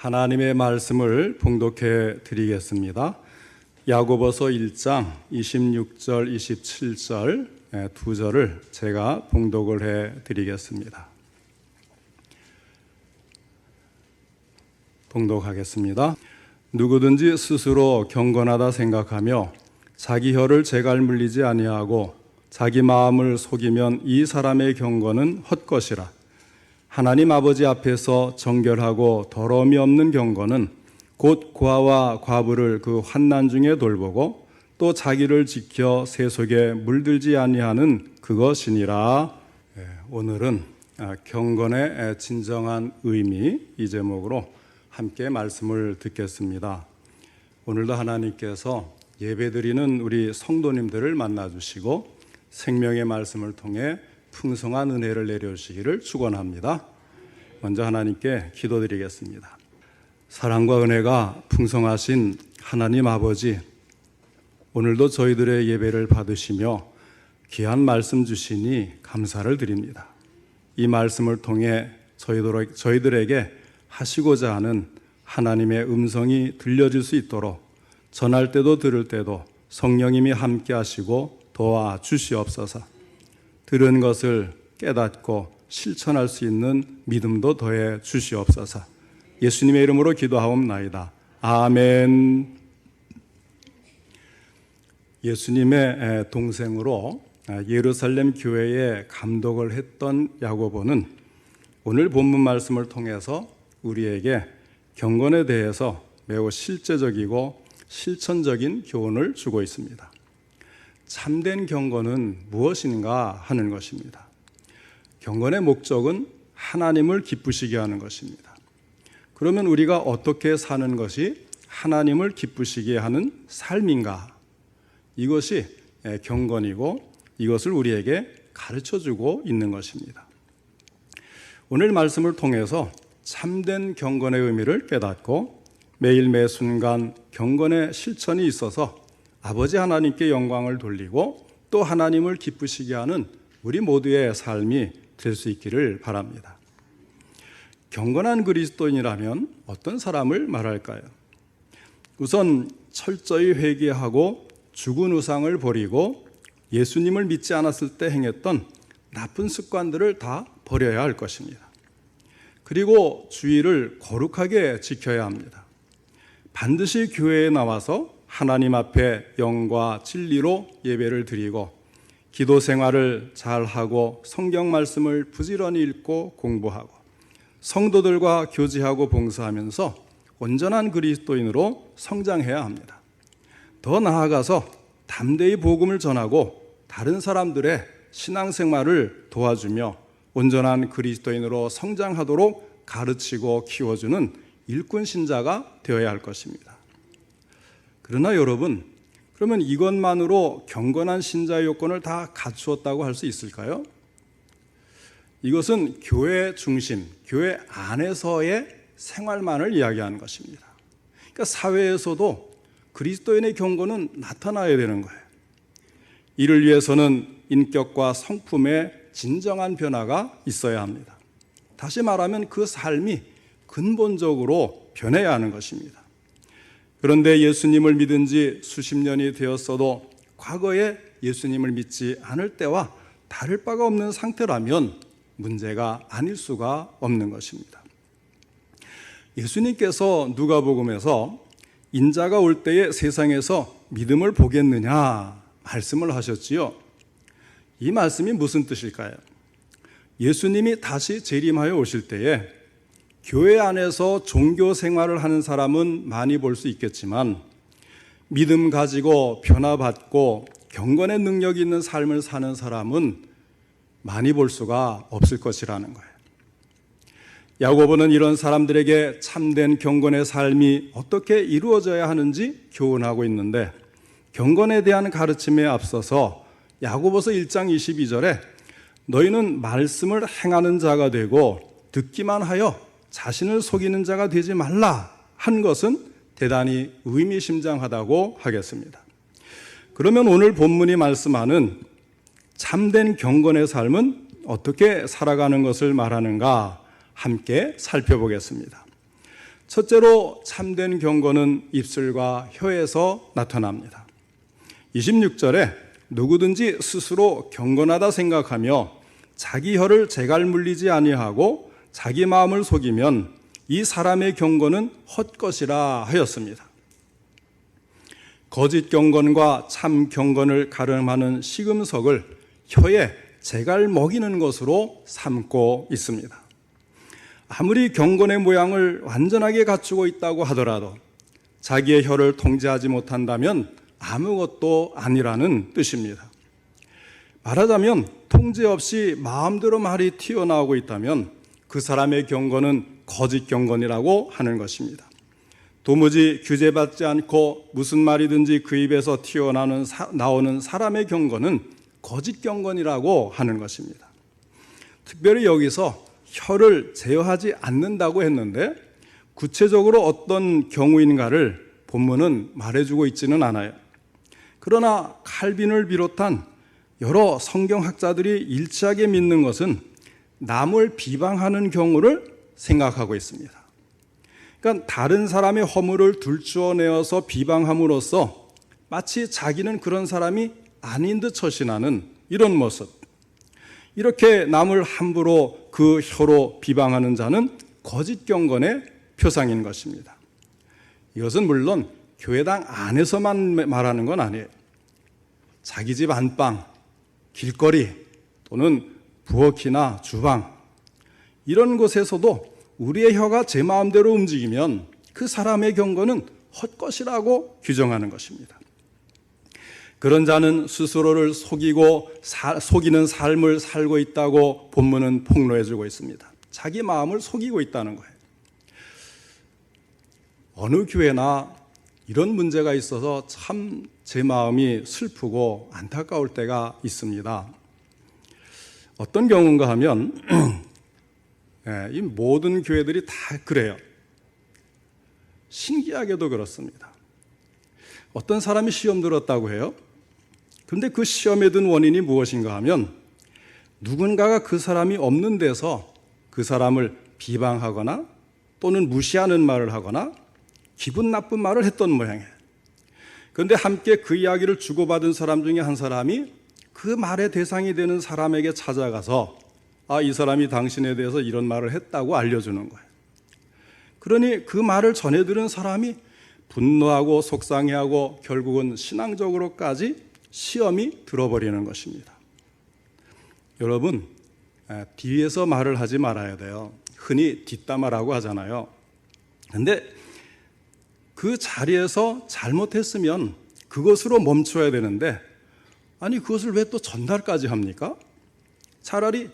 하나님의 말씀을 봉독해 드리겠습니다. 야고보서 1장 26절 27절 예, 두 절을 제가 봉독을 해 드리겠습니다. 봉독하겠습니다. 누구든지 스스로 경건하다 생각하며 자기 혀를 제갈 물리지 아니하고 자기 마음을 속이면 이 사람의 경건은 헛것이라. 하나님 아버지 앞에서 정결하고 더러움이 없는 경건은 곧 고아와 과부를 그 환난 중에 돌보고 또 자기를 지켜 세속에 물들지 아니하는 그것이니라. 예, 오늘은 아, 경건의 진정한 의미 이 제목으로 함께 말씀을 듣겠습니다. 오늘도 하나님께서 예배드리는 우리 성도님들을 만나 주시고 생명의 말씀을 통해 풍성한 은혜를 내려주시기를 축원합니다. 먼저 하나님께 기도드리겠습니다. 사랑과 은혜가 풍성하신 하나님 아버지, 오늘도 저희들의 예배를 받으시며 귀한 말씀 주시니 감사를 드립니다. 이 말씀을 통해 저희들에게 하시고자 하는 하나님의 음성이 들려질 수 있도록 전할 때도 들을 때도 성령님이 함께 하시고 도와 주시옵소서. 들은 것을 깨닫고 실천할 수 있는 믿음도 더해 주시옵소서. 예수님의 이름으로 기도하옵나이다. 아멘. 예수님의 동생으로 예루살렘 교회에 감독을 했던 야고보는 오늘 본문 말씀을 통해서 우리에게 경건에 대해서 매우 실제적이고 실천적인 교훈을 주고 있습니다. 참된 경건은 무엇인가 하는 것입니다. 경건의 목적은 하나님을 기쁘시게 하는 것입니다. 그러면 우리가 어떻게 사는 것이 하나님을 기쁘시게 하는 삶인가? 이것이 경건이고 이것을 우리에게 가르쳐 주고 있는 것입니다. 오늘 말씀을 통해서 참된 경건의 의미를 깨닫고 매일 매 순간 경건의 실천이 있어서 아버지 하나님께 영광을 돌리고 또 하나님을 기쁘시게 하는 우리 모두의 삶이 될 수 있기를 바랍니다. 경건한 그리스도인이라면 어떤 사람을 말할까요? 우선 철저히 회개하고 죽은 우상을 버리고 예수님을 믿지 않았을 때 행했던 나쁜 습관들을 다 버려야 할 것입니다. 그리고 주의를 거룩하게 지켜야 합니다. 반드시 교회에 나와서 하나님 앞에 영과 진리로 예배를 드리고 기도 생활을 잘 하고 성경 말씀을 부지런히 읽고 공부하고 성도들과 교제하고 봉사하면서 온전한 그리스도인으로 성장해야 합니다. 더 나아가서 담대히 복음을 전하고 다른 사람들의 신앙생활을 도와주며 온전한 그리스도인으로 성장하도록 가르치고 키워주는 일꾼 신자가 되어야 할 것입니다. 그러나 여러분, 그러면 이것만으로 경건한 신자의 요건을 다 갖추었다고 할 수 있을까요? 이것은 교회 중심, 교회 안에서의 생활만을 이야기하는 것입니다. 그러니까 사회에서도 그리스도인의 경건은 나타나야 되는 거예요. 이를 위해서는 인격과 성품의 진정한 변화가 있어야 합니다. 다시 말하면 그 삶이 근본적으로 변해야 하는 것입니다. 그런데 예수님을 믿은 지 수십 년이 되었어도 과거에 예수님을 믿지 않을 때와 다를 바가 없는 상태라면 문제가 아닐 수가 없는 것입니다. 예수님께서 누가복음에서 인자가 올 때에 세상에서 믿음을 보겠느냐 말씀을 하셨지요. 이 말씀이 무슨 뜻일까요? 예수님이 다시 재림하여 오실 때에 교회 안에서 종교 생활을 하는 사람은 많이 볼 수 있겠지만 믿음 가지고 변화받고 경건의 능력이 있는 삶을 사는 사람은 많이 볼 수가 없을 것이라는 거예요. 야고보는 이런 사람들에게 참된 경건의 삶이 어떻게 이루어져야 하는지 교훈하고 있는데 경건에 대한 가르침에 앞서서 야고보서 1장 22절에 너희는 말씀을 행하는 자가 되고 듣기만 하여 자신을 속이는 자가 되지 말라 한 것은 대단히 의미심장하다고 하겠습니다. 그러면 오늘 본문이 말씀하는 참된 경건의 삶은 어떻게 살아가는 것을 말하는가 함께 살펴보겠습니다. 첫째로 참된 경건은 입술과 혀에서 나타납니다. 26절에 누구든지 스스로 경건하다 생각하며 자기 혀를 재갈 물리지 아니하고 자기 마음을 속이면 이 사람의 경건은 헛것이라 하였습니다. 거짓 경건과 참 경건을 가름하는 시금석을 혀에 재갈 먹이는 것으로 삼고 있습니다. 아무리 경건의 모양을 완전하게 갖추고 있다고 하더라도 자기의 혀를 통제하지 못한다면 아무것도 아니라는 뜻입니다. 말하자면 통제 없이 마음대로 말이 튀어나오고 있다면 그 사람의 경건은 거짓 경건이라고 하는 것입니다. 도무지 규제받지 않고 무슨 말이든지 그 입에서 튀어나오는 사, 나오는 사람의 경건은 거짓 경건이라고 하는 것입니다. 특별히 여기서 혀를 제어하지 않는다고 했는데 구체적으로 어떤 경우인가를 본문은 말해주고 있지는 않아요. 그러나 칼빈을 비롯한 여러 성경학자들이 일치하게 믿는 것은 남을 비방하는 경우를 생각하고 있습니다. 그러니까 다른 사람의 허물을 들추어내어서 비방함으로써 마치 자기는 그런 사람이 아닌 듯 처신하는 이런 모습. 이렇게 남을 함부로 그 혀로 비방하는 자는 거짓 경건의 표상인 것입니다. 이것은 물론 교회당 안에서만 말하는 건 아니에요. 자기 집 안방, 길거리 또는 부엌이나 주방 이런 곳에서도 우리의 혀가 제 마음대로 움직이면 그 사람의 경건은 헛것이라고 규정하는 것입니다. 그런 자는 스스로를 속이고 사, 속이는 삶을 살고 있다고 본문은 폭로해 주고 있습니다. 자기 마음을 속이고 있다는 거예요. 어느 교회나 이런 문제가 있어서 참 제 마음이 슬프고 안타까울 때가 있습니다. 어떤 경우인가 하면 예, 이 모든 교회들이 다 그래요. 신기하게도 그렇습니다. 어떤 사람이 시험 들었다고 해요. 근데 그 시험에 든 원인이 무엇인가 하면 누군가가 그 사람이 없는 데서 그 사람을 비방하거나 또는 무시하는 말을 하거나 기분 나쁜 말을 했던 모양이에요. 그런데 함께 그 이야기를 주고받은 사람 중에 한 사람이 그 말의 대상이 되는 사람에게 찾아가서 아, 이 사람이 당신에 대해서 이런 말을 했다고 알려주는 거예요. 그러니 그 말을 전해 들은 사람이 분노하고 속상해하고 결국은 신앙적으로까지 시험이 들어버리는 것입니다. 여러분, 뒤에서 말을 하지 말아야 돼요. 흔히 뒷담화라고 하잖아요. 근데 그 자리에서 잘못했으면 그것으로 멈춰야 되는데, 아니, 그것을 왜 또 전달까지 합니까? 차라리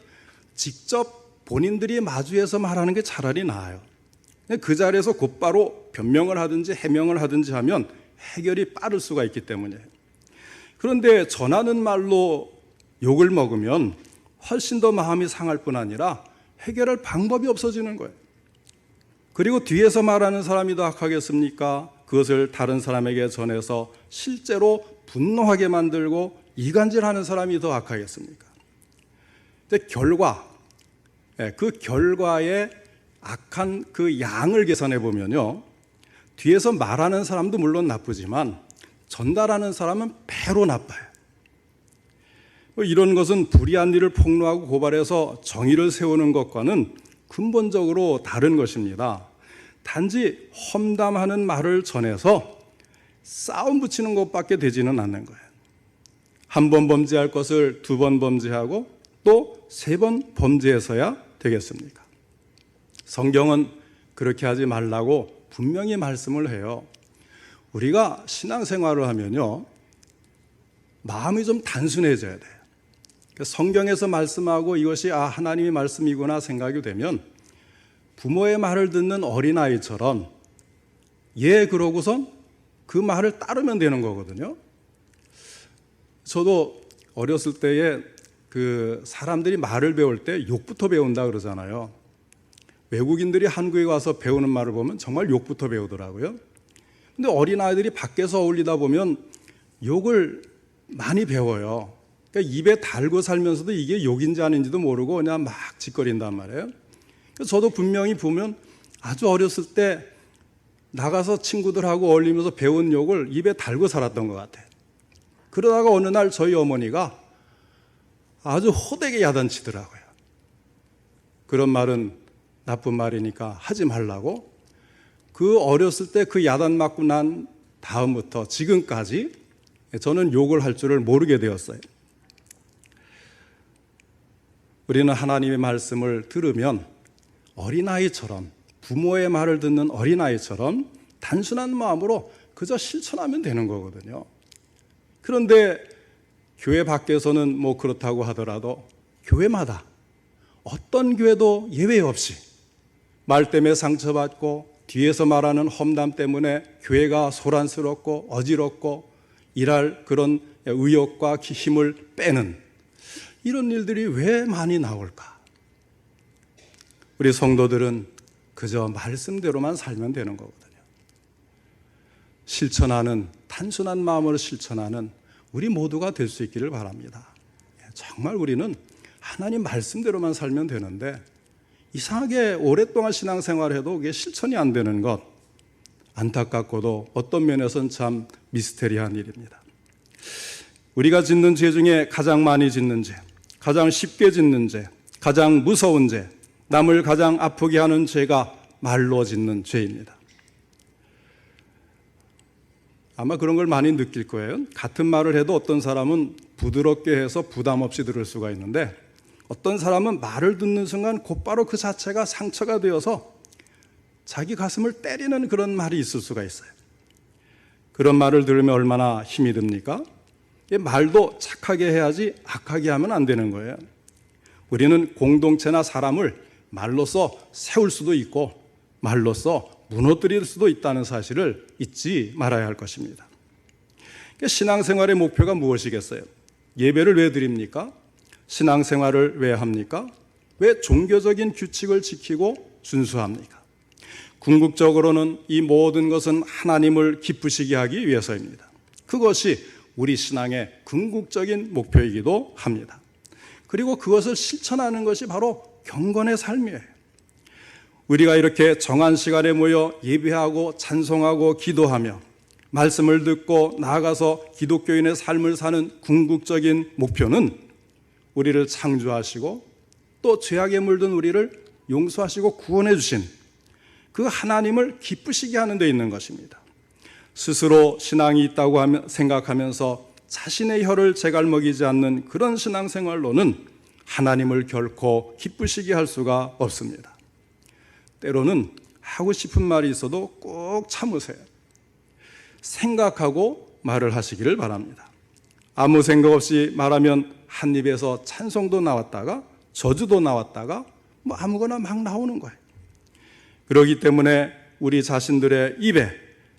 직접 본인들이 마주해서 말하는 게 차라리 나아요. 그 자리에서 곧바로 변명을 하든지 해명을 하든지 하면 해결이 빠를 수가 있기 때문이에요. 그런데 전하는 말로 욕을 먹으면 훨씬 더 마음이 상할 뿐 아니라 해결할 방법이 없어지는 거예요. 그리고 뒤에서 말하는 사람이 더 악하겠습니까? 그것을 다른 사람에게 전해서 실제로 분노하게 만들고 이간질하는 사람이 더 악하겠습니까? 근데 결과, 예, 그 결과의 악한 그 양을 계산해 보면요. 뒤에서 말하는 사람도 물론 나쁘지만 전달하는 사람은 배로 나빠요. 뭐 이런 것은 불의한 일을 폭로하고 고발해서 정의를 세우는 것과는 근본적으로 다른 것입니다. 단지 험담하는 말을 전해서 싸움 붙이는 것밖에 되지는 않는 거예요. 한 번 범죄할 것을 두 번 범죄하고 또 세 번 범죄해서야 되겠습니까? 성경은 그렇게 하지 말라고 분명히 말씀을 해요. 우리가 신앙생활을 하면요, 마음이 좀 단순해져야 돼요. 성경에서 말씀하고 이것이 아, 하나님의 말씀이구나 생각이 되면 부모의 말을 듣는 어린아이처럼 예, 그러고선 그 말을 따르면 되는 거거든요. 저도 어렸을 때에 그 사람들이 말을 배울 때 욕부터 배운다 그러잖아요. 외국인들이 한국에 와서 배우는 말을 보면 정말 욕부터 배우더라고요. 근데 어린아이들이 밖에서 어울리다 보면 욕을 많이 배워요. 그러니까 입에 달고 살면서도 이게 욕인지 아닌지도 모르고 그냥 막 짓거린단 말이에요. 저도 분명히 보면 아주 어렸을 때 나가서 친구들하고 어울리면서 배운 욕을 입에 달고 살았던 것 같아요. 그러다가 어느 날 저희 어머니가 아주 호되게 야단치더라고요. 그런 말은 나쁜 말이니까 하지 말라고 그 어렸을 때 그 야단 맞고 난 다음부터 지금까지 저는 욕을 할 줄을 모르게 되었어요. 우리는 하나님의 말씀을 들으면 어린아이처럼 부모의 말을 듣는 어린아이처럼 단순한 마음으로 그저 실천하면 되는 거거든요. 그런데 교회 밖에서는 뭐 그렇다고 하더라도 교회마다 어떤 교회도 예외 없이 말 때문에 상처받고 뒤에서 말하는 험담 때문에 교회가 소란스럽고 어지럽고 일할 그런 의욕과 힘을 빼는 이런 일들이 왜 많이 나올까? 우리 성도들은 그저 말씀대로만 살면 되는 거거든요. 실천하는 단순한 마음으로 실천하는 우리 모두가 될 수 있기를 바랍니다. 정말 우리는 하나님 말씀대로만 살면 되는데 이상하게 오랫동안 신앙생활해도 그게 실천이 안 되는 것 안타깝고도 어떤 면에서는 참 미스테리한 일입니다. 우리가 짓는 죄 중에 가장 많이 짓는 죄, 가장 쉽게 짓는 죄, 가장 무서운 죄, 남을 가장 아프게 하는 죄가 말로 짓는 죄입니다. 아마 그런 걸 많이 느낄 거예요. 같은 말을 해도 어떤 사람은 부드럽게 해서 부담 없이 들을 수가 있는데 어떤 사람은 말을 듣는 순간 곧바로 그 자체가 상처가 되어서 자기 가슴을 때리는 그런 말이 있을 수가 있어요. 그런 말을 들으면 얼마나 힘이 듭니까? 이 말도 착하게 해야지 악하게 하면 안 되는 거예요. 우리는 공동체나 사람을 말로써 세울 수도 있고 말로써 무너뜨릴 수도 있다는 사실을 잊지 말아야 할 것입니다. 그러니까 신앙생활의 목표가 무엇이겠어요? 예배를 왜 드립니까? 신앙생활을 왜 합니까? 왜 종교적인 규칙을 지키고 준수합니까? 궁극적으로는 이 모든 것은 하나님을 기쁘시게 하기 위해서입니다. 그것이 우리 신앙의 궁극적인 목표이기도 합니다. 그리고 그것을 실천하는 것이 바로 경건의 삶이에요. 우리가 이렇게 정한 시간에 모여 예배하고 찬송하고 기도하며 말씀을 듣고 나아가서 기독교인의 삶을 사는 궁극적인 목표는 우리를 창조하시고 또 죄악에 물든 우리를 용서하시고 구원해 주신 그 하나님을 기쁘시게 하는 데 있는 것입니다. 스스로 신앙이 있다고 생각하면서 자신의 혀를 제갈먹이지 않는 그런 신앙생활로는 하나님을 결코 기쁘시게 할 수가 없습니다. 때로는 하고 싶은 말이 있어도 꼭 참으세요. 생각하고 말을 하시기를 바랍니다. 아무 생각 없이 말하면 한 입에서 찬송도 나왔다가 저주도 나왔다가 뭐 아무거나 막 나오는 거예요. 그러기 때문에 우리 자신들의 입에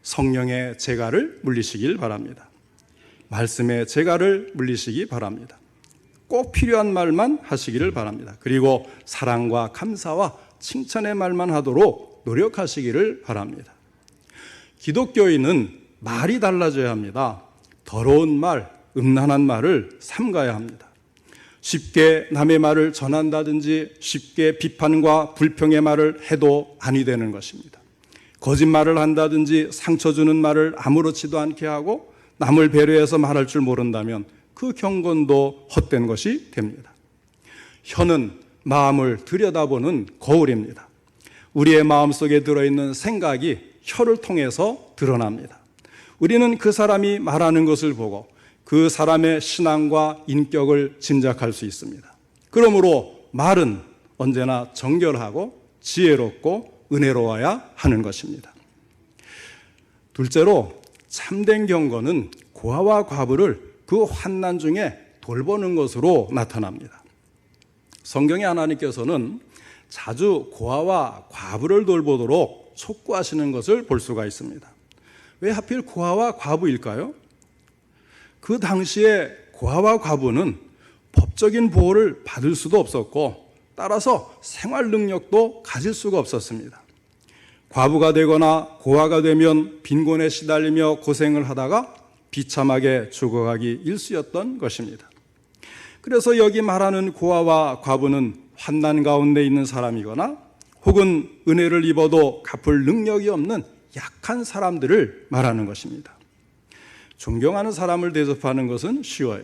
성령의 재갈을 물리시길 바랍니다. 말씀의 재갈을 물리시기 바랍니다. 꼭 필요한 말만 하시기를 바랍니다. 그리고 사랑과 감사와 칭찬의 말만 하도록 노력하시기를 바랍니다. 기독교인은 말이 달라져야 합니다. 더러운 말, 음란한 말을 삼가야 합니다. 쉽게 남의 말을 전한다든지 쉽게 비판과 불평의 말을 해도 아니 되는 것입니다. 거짓말을 한다든지 상처 주는 말을 아무렇지도 않게 하고 남을 배려해서 말할 줄 모른다면 그 경건도 헛된 것이 됩니다. 혀는 마음을 들여다보는 거울입니다. 우리의 마음 속에 들어있는 생각이 혀를 통해서 드러납니다. 우리는 그 사람이 말하는 것을 보고 그 사람의 신앙과 인격을 짐작할 수 있습니다. 그러므로 말은 언제나 정결하고 지혜롭고 은혜로워야 하는 것입니다. 둘째로 참된 경건은 고아와 과부를 그 환난 중에 돌보는 것으로 나타납니다. 성경의 하나님께서는 자주 고아와 과부를 돌보도록 촉구하시는 것을 볼 수가 있습니다. 왜 하필 고아와 과부일까요? 그 당시에 고아와 과부는 법적인 보호를 받을 수도 없었고 따라서 생활 능력도 가질 수가 없었습니다. 과부가 되거나 고아가 되면 빈곤에 시달리며 고생을 하다가 비참하게 죽어가기 일쑤였던 것입니다. 그래서 여기 말하는 고아와 과부는 환난 가운데 있는 사람이거나 혹은 은혜를 입어도 갚을 능력이 없는 약한 사람들을 말하는 것입니다. 존경하는 사람을 대접하는 것은 쉬워요.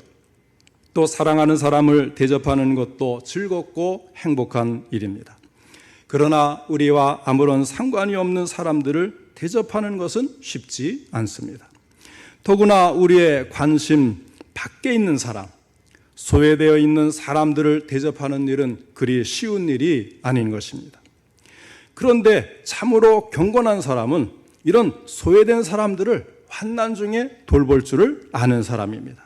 또 사랑하는 사람을 대접하는 것도 즐겁고 행복한 일입니다. 그러나 우리와 아무런 상관이 없는 사람들을 대접하는 것은 쉽지 않습니다. 더구나 우리의 관심 밖에 있는 사람, 소외되어 있는 사람들을 대접하는 일은 그리 쉬운 일이 아닌 것입니다. 그런데 참으로 경건한 사람은 이런 소외된 사람들을 환난 중에 돌볼 줄을 아는 사람입니다.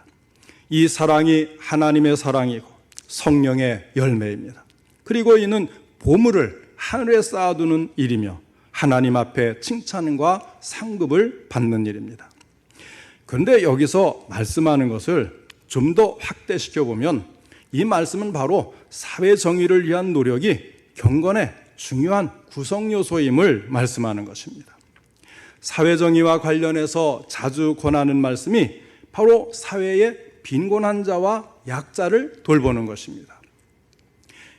이 사랑이 하나님의 사랑이고 성령의 열매입니다. 그리고 이는 보물을 하늘에 쌓아두는 일이며 하나님 앞에 칭찬과 상급을 받는 일입니다. 그런데 여기서 말씀하는 것을 좀 더 확대시켜 보면 이 말씀은 바로 사회 정의를 위한 노력이 경건의 중요한 구성 요소임을 말씀하는 것입니다. 사회 정의와 관련해서 자주 권하는 말씀이 바로 사회의 빈곤한 자와 약자를 돌보는 것입니다.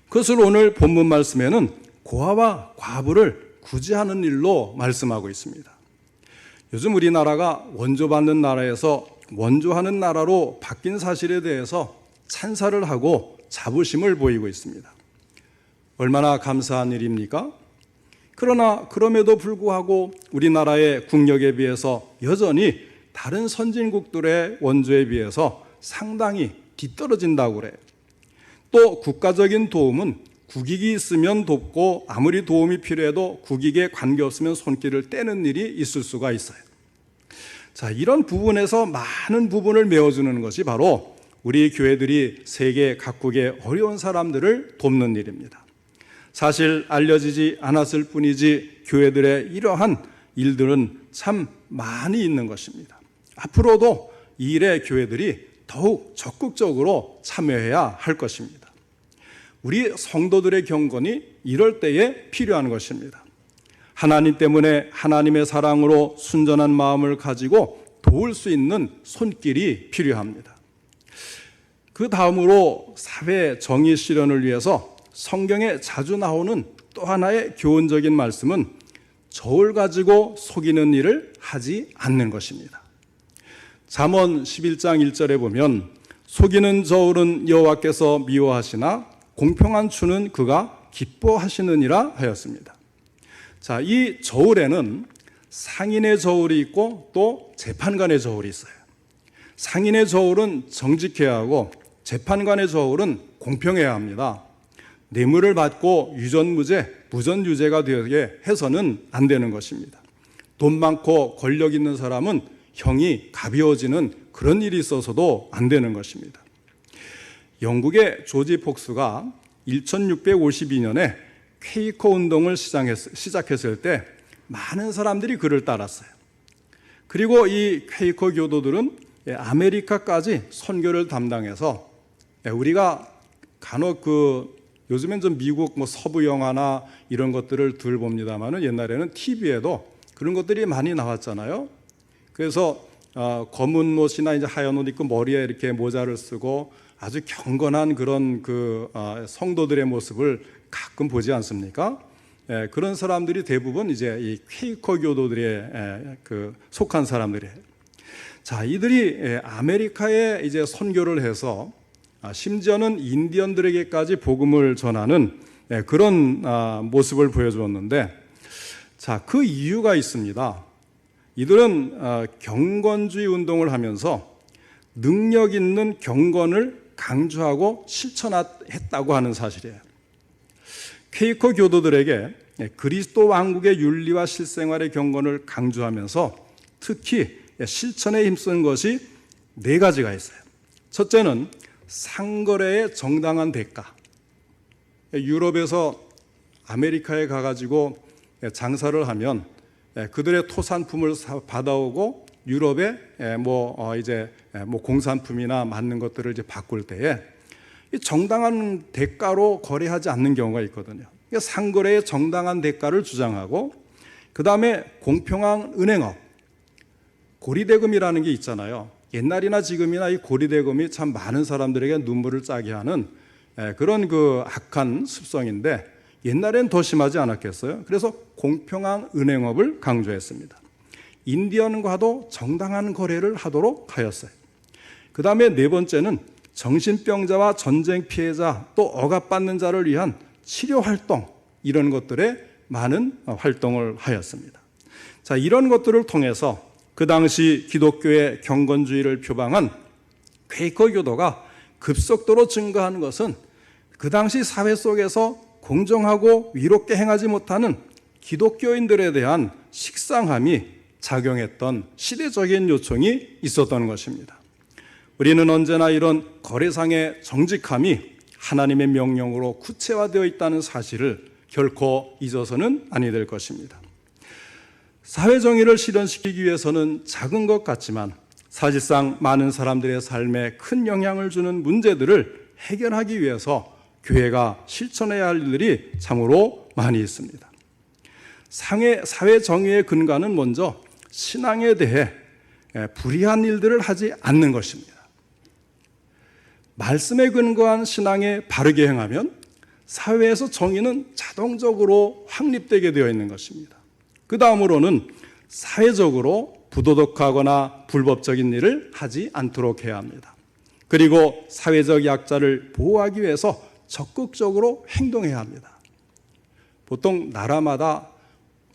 그것을 오늘 본문 말씀에는 고아와 과부를 구제하는 일로 말씀하고 있습니다. 요즘 우리나라가 원조받는 나라에서 원조하는 나라로 바뀐 사실에 대해서 찬사를 하고 자부심을 보이고 있습니다. 얼마나 감사한 일입니까? 그러나 그럼에도 불구하고 우리나라의 국력에 비해서 여전히 다른 선진국들의 원조에 비해서 상당히 뒤떨어진다고 그래요. 또 국가적인 도움은 국익이 있으면 돕고 아무리 도움이 필요해도 국익에 관계없으면 손길을 떼는 일이 있을 수가 있어요. 자, 이런 부분에서 많은 부분을 메워주는 것이 바로 우리 교회들이 세계 각국의 어려운 사람들을 돕는 일입니다. 사실 알려지지 않았을 뿐이지 교회들의 이러한 일들은 참 많이 있는 것입니다. 앞으로도 이 일에 교회들이 더욱 적극적으로 참여해야 할 것입니다. 우리 성도들의 경건이 이럴 때에 필요한 것입니다. 하나님 때문에 하나님의 사랑으로 순전한 마음을 가지고 도울 수 있는 손길이 필요합니다. 그 다음으로 사회 정의 실현을 위해서 성경에 자주 나오는 또 하나의 교훈적인 말씀은 저울 가지고 속이는 일을 하지 않는 것입니다. 잠언 11장 1절에 보면 속이는 저울은 여호와께서 미워하시나 공평한 추는 그가 기뻐하시느니라 하였습니다. 자, 이 저울에는 상인의 저울이 있고 또 재판관의 저울이 있어요. 상인의 저울은 정직해야 하고 재판관의 저울은 공평해야 합니다. 뇌물을 받고 유전무죄, 무전유죄가 되게 해서는 안 되는 것입니다. 돈 많고 권력 있는 사람은 형이 가벼워지는 그런 일이 있어서도 안 되는 것입니다. 영국의 조지 폭스가 1652년에 퀘이커 운동을 시작했을 때 많은 사람들이 그를 따랐어요. 그리고 이 퀘이커 교도들은 아메리카까지 선교를 담당해서 우리가 간혹 그 요즘엔 좀 미국 뭐 서부 영화나 이런 것들을 들 봅니다만은 옛날에는 TV에도 그런 것들이 많이 나왔잖아요. 그래서 어, 검은 옷이나 이제 하얀 옷 입고 머리에 이렇게 모자를 쓰고 아주 경건한 그런 그 어, 성도들의 모습을 가끔 보지 않습니까? 예, 그런 사람들이 대부분 이제 이 퀘이커 교도들의 예, 그 속한 사람들이에요. 자, 이들이 예, 아메리카에 이제 선교를 해서 아, 심지어는 인디언들에게까지 복음을 전하는 예, 그런 아, 모습을 보여주었는데, 자, 그 이유가 있습니다. 이들은 아, 경건주의 운동을 하면서 능력 있는 경건을 강조하고 실천했다고 하는 사실이에요. 케이커 교도들에게 그리스도 왕국의 윤리와 실생활의 경건을 강조하면서 특히 실천에 힘쓴 것이 네 가지가 있어요. 첫째는 상거래의 정당한 대가. 유럽에서 아메리카에 가가지고 장사를 하면 그들의 토산품을 받아오고 유럽에 뭐 어, 이제 뭐 공산품이나 맞는 것들을 이제 바꿀 때에 정당한 대가로 거래하지 않는 경우가 있거든요. 상거래의 정당한 대가를 주장하고 그 다음에 공평한 은행업 고리대금이라는 게 있잖아요. 옛날이나 지금이나 이 고리대금이 참 많은 사람들에게 눈물을 짜게 하는 그런 그 악한 습성인데 옛날엔 더 심하지 않았겠어요. 그래서 공평한 은행업을 강조했습니다. 인디언과도 정당한 거래를 하도록 하였어요. 그 다음에 네 번째는 정신병자와 전쟁 피해자 또 억압받는 자를 위한 치료 활동 이런 것들에 많은 활동을 하였습니다. 자, 이런 것들을 통해서 그 당시 기독교의 경건주의를 표방한 퀘이커 교도가 급속도로 증가하는 것은 그 당시 사회 속에서 공정하고 위롭게 행하지 못하는 기독교인들에 대한 식상함이 작용했던 시대적인 요청이 있었던 것입니다. 우리는 언제나 이런 거래상의 정직함이 하나님의 명령으로 구체화되어 있다는 사실을 결코 잊어서는 아니 될 것입니다. 사회 정의를 실현시키기 위해서는 작은 것 같지만 사실상 많은 사람들의 삶에 큰 영향을 주는 문제들을 해결하기 위해서 교회가 실천해야 할 일들이 참으로 많이 있습니다. 상해, 사회 정의의 근간은 먼저 신앙에 대해 불이한 일들을 하지 않는 것입니다. 말씀에 근거한 신앙에 바르게 행하면 사회에서 정의는 자동적으로 확립되게 되어 있는 것입니다. 그 다음으로는 사회적으로 부도덕하거나 불법적인 일을 하지 않도록 해야 합니다. 그리고 사회적 약자를 보호하기 위해서 적극적으로 행동해야 합니다. 보통 나라마다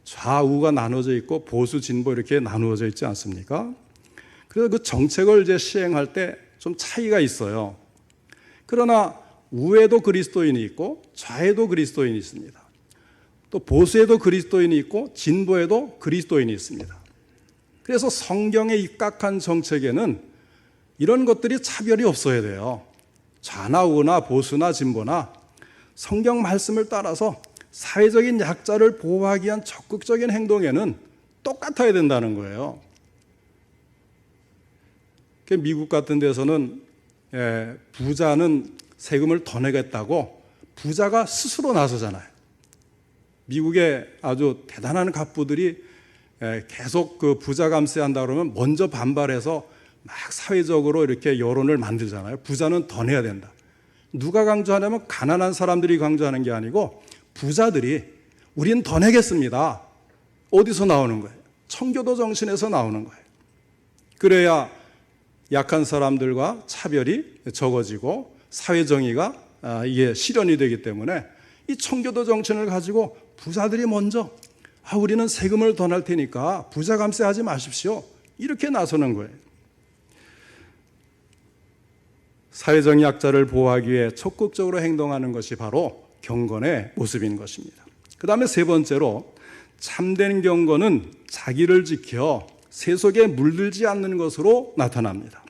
좌우가 나눠져 있고 보수 진보 이렇게 나누어져 있지 않습니까? 그래서 그 정책을 이제 시행할 때 좀 차이가 있어요. 그러나 우에도 그리스도인이 있고 좌에도 그리스도인이 있습니다. 또 보수에도 그리스도인이 있고 진보에도 그리스도인이 있습니다. 그래서 성경에 입각한 정책에는 이런 것들이 차별이 없어야 돼요. 좌나 우나 보수나 진보나 성경 말씀을 따라서 사회적인 약자를 보호하기 위한 적극적인 행동에는 똑같아야 된다는 거예요. 미국 같은 데서는 예, 부자는 세금을 더 내겠다고 부자가 스스로 나서잖아요. 미국의 아주 대단한 갑부들이 예, 계속 그 부자 감세한다 그러면 먼저 반발해서 막 사회적으로 이렇게 여론을 만들잖아요. 부자는 더 내야 된다. 누가 강조하냐면 가난한 사람들이 강조하는 게 아니고 부자들이 우린 더 내겠습니다. 어디서 나오는 거예요? 청교도 정신에서 나오는 거예요. 그래야 약한 사람들과 차별이 적어지고 사회 정의가 아, 이게 실현이 되기 때문에 이 청교도 정신을 가지고 부자들이 먼저 아, 우리는 세금을 더 낼 테니까 부자 감세하지 마십시오. 이렇게 나서는 거예요. 사회적 약자를 보호하기 위해 적극적으로 행동하는 것이 바로 경건의 모습인 것입니다. 그 다음에 세 번째로 참된 경건은 자기를 지켜 세속에 물들지 않는 것으로 나타납니다.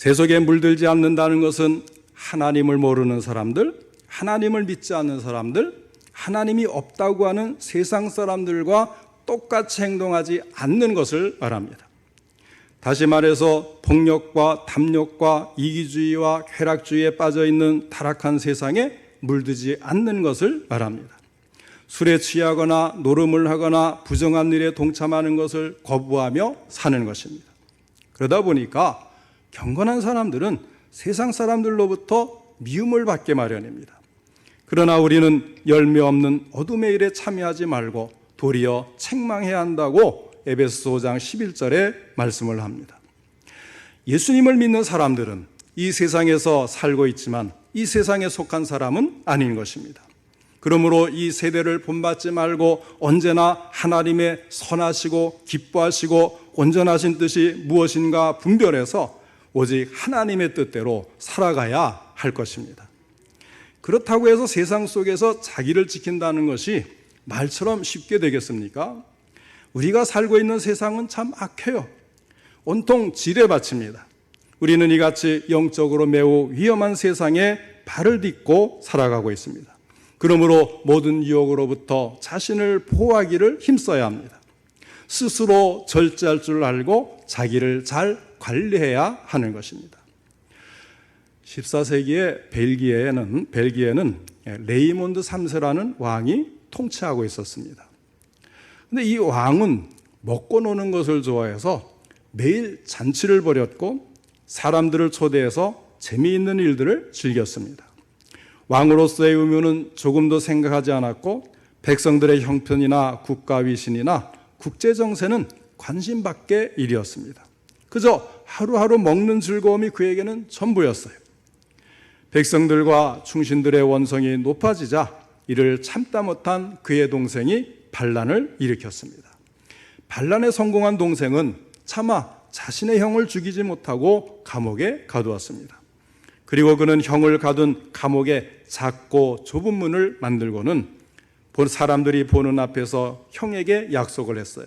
세속에 물들지 않는다는 것은 하나님을 모르는 사람들, 하나님을 믿지 않는 사람들, 하나님이 없다고 하는 세상 사람들과 똑같이 행동하지 않는 것을 말합니다. 다시 말해서 폭력과 탐욕과 이기주의와 쾌락주의에 빠져 있는 타락한 세상에 물들지 않는 것을 말합니다. 술에 취하거나 노름을 하거나 부정한 일에 동참하는 것을 거부하며 사는 것입니다. 그러다 보니까 경건한 사람들은 세상 사람들로부터 미움을 받게 마련입니다. 그러나 우리는 열매 없는 어둠의 일에 참여하지 말고 도리어 책망해야 한다고 에베소 5장 11절에 말씀을 합니다. 예수님을 믿는 사람들은 이 세상에서 살고 있지만 이 세상에 속한 사람은 아닌 것입니다. 그러므로 이 세대를 본받지 말고 언제나 하나님의 선하시고 기뻐하시고 온전하신 뜻이 무엇인가 분별해서 오직 하나님의 뜻대로 살아가야 할 것입니다. 그렇다고 해서 세상 속에서 자기를 지킨다는 것이 말처럼 쉽게 되겠습니까? 우리가 살고 있는 세상은 참 악해요. 온통 지뢰 밭입니다. 우리는 이같이 영적으로 매우 위험한 세상에 발을 딛고 살아가고 있습니다. 그러므로 모든 유혹으로부터 자신을 보호하기를 힘써야 합니다. 스스로 절제할 줄 알고 자기를 잘 관리해야 하는 것입니다. 14세기에 벨기에는 벨기에는 레이몬드 3세라는 왕이 통치하고 있었습니다. 근데 이 왕은 먹고 노는 것을 좋아해서 매일 잔치를 벌였고 사람들을 초대해서 재미있는 일들을 즐겼습니다. 왕으로서의 의무는 조금도 생각하지 않았고 백성들의 형편이나 국가 위신이나 국제 정세는 관심 밖의 일이었습니다. 그저 하루하루 먹는 즐거움이 그에게는 전부였어요. 백성들과 충신들의 원성이 높아지자 이를 참다 못한 그의 동생이 반란을 일으켰습니다. 반란에 성공한 동생은 차마 자신의 형을 죽이지 못하고 감옥에 가두었습니다. 그리고 그는 형을 가둔 감옥에 작고 좁은 문을 만들고는 본 사람들이 보는 앞에서 형에게 약속을 했어요.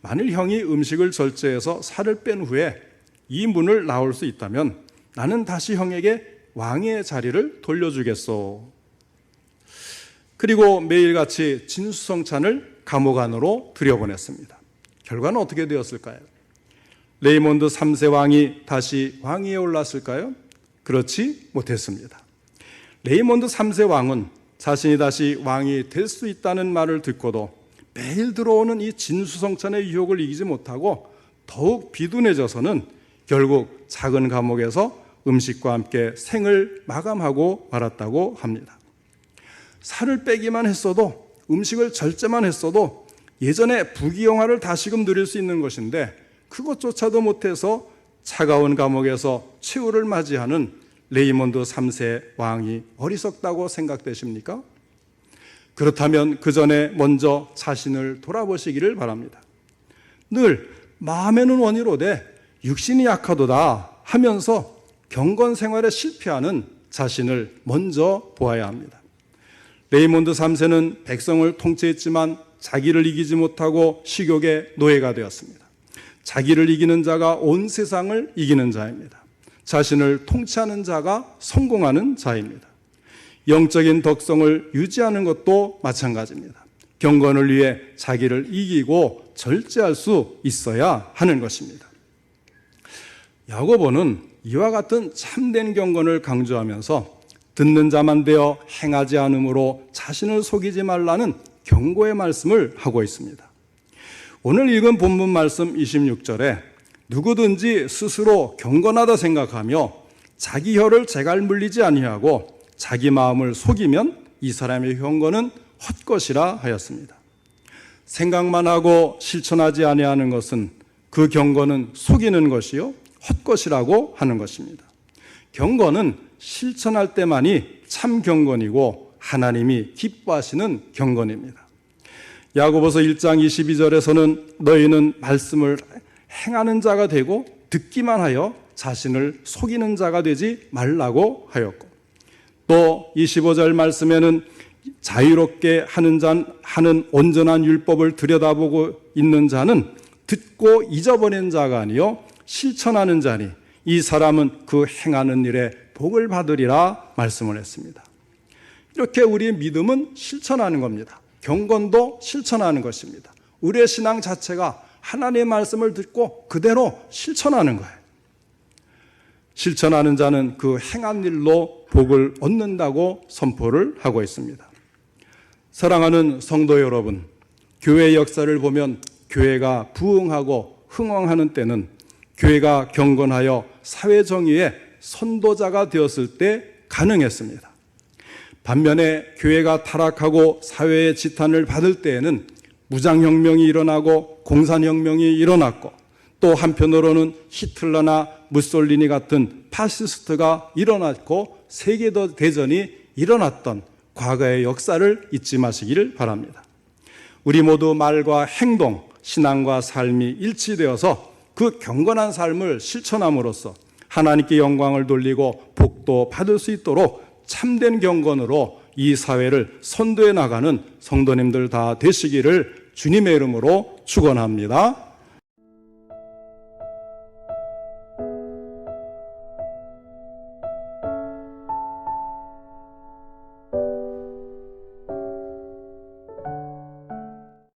만일 형이 음식을 절제해서 살을 뺀 후에 이 문을 나올 수 있다면 나는 다시 형에게 왕의 자리를 돌려주겠소. 그리고 매일같이 진수성찬을 감옥 안으로 들여보냈습니다. 결과는 어떻게 되었을까요? 레이몬드 3세 왕이 다시 왕위에 올랐을까요? 그렇지 못했습니다. 레이몬드 3세 왕은 자신이 다시 왕이 될 수 있다는 말을 듣고도 매일 들어오는 이 진수성찬의 유혹을 이기지 못하고 더욱 비둔해져서는 결국 작은 감옥에서 음식과 함께 생을 마감하고 말았다고 합니다. 살을 빼기만 했어도 음식을 절제만 했어도 예전에 부귀영화를 다시금 누릴 수 있는 것인데 그것조차도 못해서 차가운 감옥에서 최후를 맞이하는 레이몬드 3세 왕이 어리석다고 생각되십니까? 그렇다면 그 전에 먼저 자신을 돌아보시기를 바랍니다. 늘 마음에는 원이로되 육신이 약하도다 하면서 경건 생활에 실패하는 자신을 먼저 보아야 합니다. 레이몬드 3세는 백성을 통치했지만 자기를 이기지 못하고 식욕의 노예가 되었습니다. 자기를 이기는 자가 온 세상을 이기는 자입니다. 자신을 통치하는 자가 성공하는 자입니다. 영적인 덕성을 유지하는 것도 마찬가지입니다. 경건을 위해 자기를 이기고 절제할 수 있어야 하는 것입니다. 야고보는 이와 같은 참된 경건을 강조하면서 듣는 자만 되어 행하지 않으므로 자신을 속이지 말라는 경고의 말씀을 하고 있습니다. 오늘 읽은 본문 말씀 26절에 누구든지 스스로 경건하다 생각하며 자기 혀를 제갈 물리지 아니하고 자기 마음을 속이면 이 사람의 경건은 헛것이라 하였습니다. 생각만 하고 실천하지 아니하는 것은 그 경건은 속이는 것이요 헛것이라고 하는 것입니다. 경건은 실천할 때만이 참 경건이고 하나님이 기뻐하시는 경건입니다. 야고보서 1장 22절에서는 너희는 말씀을 행하는 자가 되고 듣기만 하여 자신을 속이는 자가 되지 말라고 하였고 또 25절 말씀에는 자유롭게 하는 자 하는 온전한 율법을 들여다보고 있는 자는 듣고 잊어버린 자가 아니요 실천하는 자니 이 사람은 그 행하는 일에 복을 받으리라 말씀을 했습니다. 이렇게 우리의 믿음은 실천하는 겁니다. 경건도 실천하는 것입니다. 우리의 신앙 자체가 하나님의 말씀을 듣고 그대로 실천하는 거예요. 실천하는 자는 그 행한 일로 복을 얻는다고 선포를 하고 있습니다. 사랑하는 성도 여러분, 교회 역사를 보면 교회가 부흥하고 흥왕하는 때는 교회가 경건하여 사회 정의의 선도자가 되었을 때 가능했습니다. 반면에 교회가 타락하고 사회의 지탄을 받을 때에는 무장혁명이 일어나고 공산혁명이 일어났고 또 한편으로는 히틀러나 무솔리니 같은 파시스트가 일어났고 세계도 대전이 일어났던 과거의 역사를 잊지 마시기를 바랍니다. 우리 모두 말과 행동, 신앙과 삶이 일치되어서 그 경건한 삶을 실천함으로써 하나님께 영광을 돌리고 복도 받을 수 있도록 참된 경건으로 이 사회를 선도해 나가는 성도님들 다 되시기를 주님의 이름으로 축원합니다.